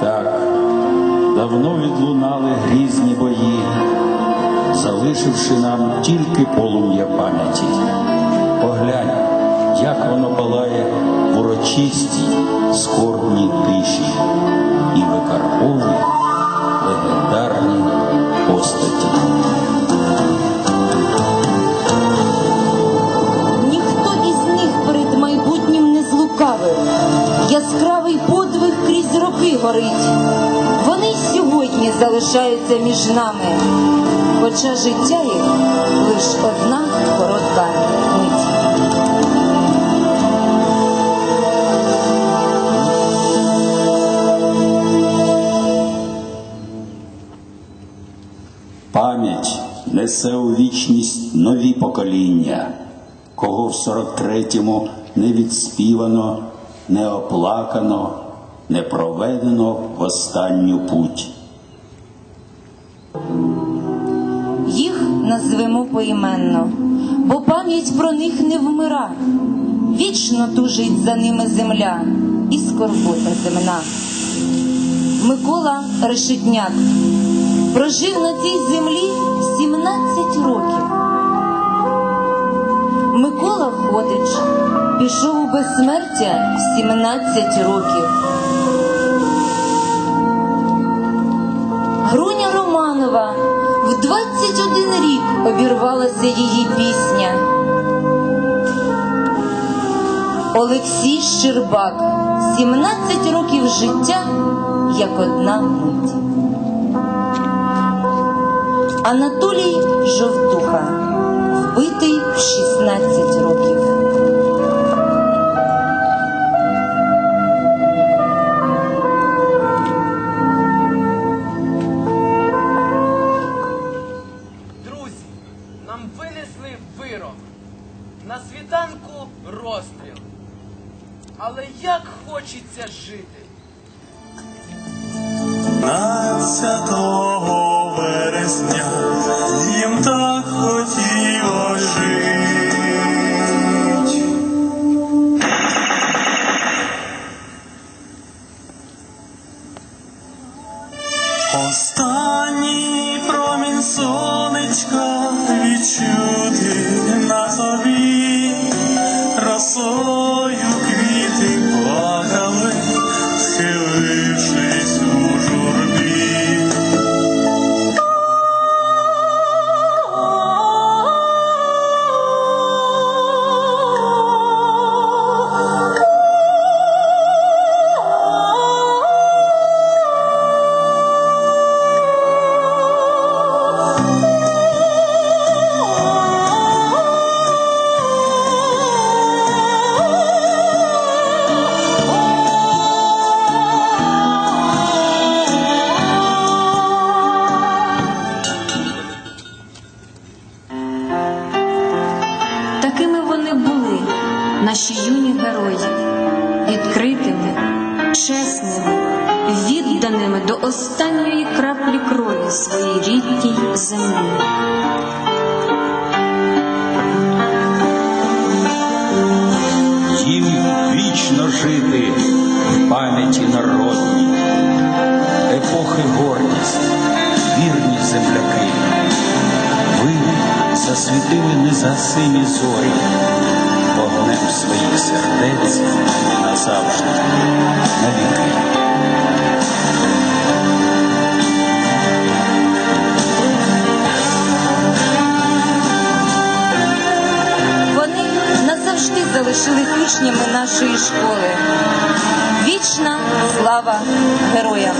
Так, давно відлунали грізні бої, залишивши нам тільки полум'я пам'яті. Поглянь, як воно палає в урочистій, скорбній тиші і горить. Вони й сьогодні залишаються між нами, хоча життя їх лиш одна коротка мить. Пам'ять несе у вічність нові покоління, кого в 43-му не відспівано, не оплакано, не проведено в останню путь. Їх назвемо поіменно, бо пам'ять про них не вмира. Вічно тужить за ними земля і скорбота земна. Микола Решетняк прожив на цій землі 17 років. Микола Ходич пішов у безсмертя в 17 років. Груня Романова в 21 рік обірвалася її пісня. Олексій Щербак 17 років життя як одна мить. Анатолій Жовтуха вбитий в 16 років. На світанку розстріл. Але як хочеться жити. 15 вересня їм так хотіло жить. Останній промінь сонечка відчути наші юні герої, відкритими, чесними, відданими до останньої краплі крові своїй рідній землі. Їм вічно жити в пам'яті народній, епохи гордість, вірні земляки. Ви засвітили незгасимі зорі, назавжди, навіки. Вони назавжди залишились учнями нашої школи. Вічна слава героям!